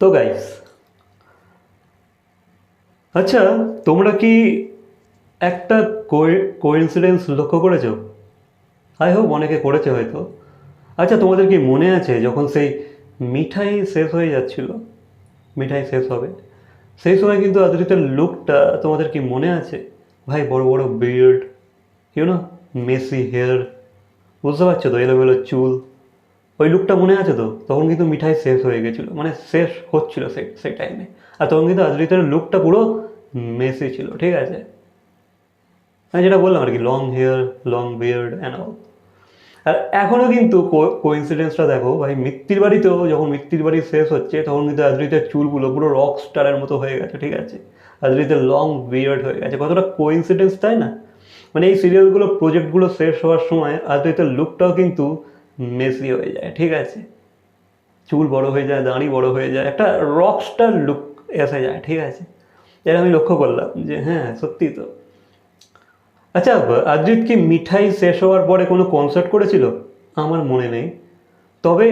তো গাইস আচ্ছা তোমরা কি একটা কোইন্সিডেন্স লক্ষ্য করেছ? আই হোপ অনেকে করেছে হয়তো। আচ্ছা তোমাদের কি মনে আছে যখন সেই মিঠাই শেষ হয়ে যাচ্ছিল? মিঠাই শেষ হবে। সেই সময় কিন্তু আদরিতের লুকটা তোমাদের কি মনে আছে? ভাই, বড় বড় বিয়ার্ড ইউনো মেসি হেয়ার বুঝতে পারছ তো? এলোমেলো চুল। ওই লুকটা মনে আছে তো? তখন কিন্তু মিঠাই শেষ হয়ে গেছিল মানে শেষ হচ্ছিল সেই সেই টাইমে আর তখন কিন্তু আদরিতের লুকটা পুরো মেসি ছিল, ঠিক আছে? আমি যেটা বললাম আর কি long hair long beard and all আর এখনও কিন্তু কোইন্সিডেন্সটা দেখো, ভাই মৃত্যুর বাড়িতেও যখন মৃত্যুর বাড়ি শেষ হচ্ছে, তখন কিন্তু আদরিতের চুলগুলো পুরো রক স্টারের মতো হয়ে গেছে, ঠিক আছে? আদরিতের লং বিয়ার্ড হয়ে গেছে। কতটা কোইন্সিডেন্স তাই না? মানে এই সিরিয়ালগুলো প্রজেক্টগুলো শেষ হওয়ার সময় আদরিতের লুকটাও কিন্তু মেসি হয়ে যায়, ঠিক আছে? চুল বড় হয়ে যায়, দাঁড়ি বড় হয়ে যায়, একটা রক স্টার লুক এসে যায়, ঠিক আছে? এটা আমি লক্ষ্য করলাম যে হ্যাঁ সত্যি তো। আচ্ছা আদ্রিত কি মিঠাই শেষ হওয়ার পরে কোনো কনসার্ট করেছিল? আমার মনে নেই। তবে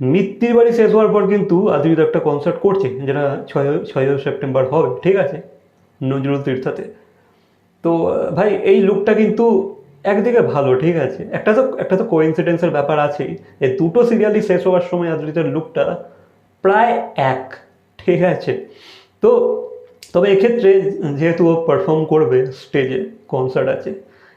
মৃত্যুর বাড়ি শেষ হওয়ার পর কিন্তু আদ্রিত একটা কনসার্ট করছে, যেটা ছয় ছয় সেপ্টেম্বর হবে, ঠিক আছে? নজরুল তীর্থাতে। তো, ভাই, এই লুকটা কিন্তু একদিকে ভালো, ঠিক আছে। একটা তো একটা তো কোইন্সিডেন্সের ব্যাপার আছেই এই দুটো সিরিয়ালই শেষ হওয়ার সময় আদ্রিতের লুকটা প্রায় এক, ঠিক আছে। তো, তবে এক্ষেত্রে যেহেতু ও পারফর্ম করবে স্টেজে কনসার্ট আছে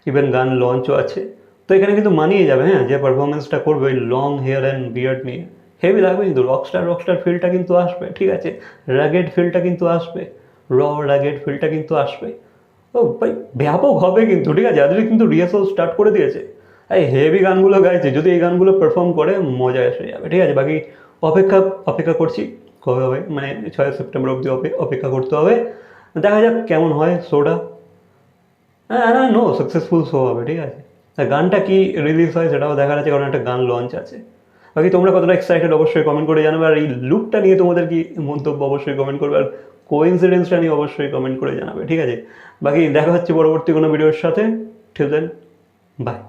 ইভেন গান লঞ্চও আছে, তো এখানে কিন্তু মানিয়ে যাবে হ্যাঁ যে পারফরমেন্সটা করবে ওই লং হেয়ার অ্যান্ড বিয়ার্ড নিয়ে। হেভি লাগবে কিন্তু রকস্টার রকস্টার ফিলটা কিন্তু আসবে, ঠিক আছে। র্যাগেড ফিলটা কিন্তু আসবে র র্যাগেড ফিলটা কিন্তু আসবে। ও ভাই, ব্যাপক হবে কিন্তু, ঠিক আছে? আজকে কিন্তু রিহার্সাল স্টার্ট করে দিয়েছে। এই হেভি গানগুলো গাইছে, যদি এই গানগুলো পারফর্ম করে, মজা এসে যাবে, ঠিক আছে? বাকি অপেক্ষা অপেক্ষা করছি, কবে হবে? মানে ছয় সেপ্টেম্বর অবধি অপে- অপেক্ষা করতে হবে। দেখা যাক কেমন হয় শোটা হ্যাঁ না নো সাকসেসফুল শো হবে, ঠিক আছে? গানটা কি রিলিজ হয় সেটাও দেখার আছে, কারণ একটা গান লঞ্চ আছে। বাকি তোমরা কতটা এক্সাইটেড অবশ্যই কমেন্ট করে জানাবে, আর এই লুকটা নিয়ে তোমাদের কি মন্তব্য অবশ্যই কমেন্ট করবে, আর কোইন্সিডেন্সটা নিয়ে অবশ্যই কমেন্ট করে জানাবে, ঠিক আছে? বাকি দেখা হচ্ছে পরবর্তী কোনো ভিডিওর সাথে ঠিক দেন বাই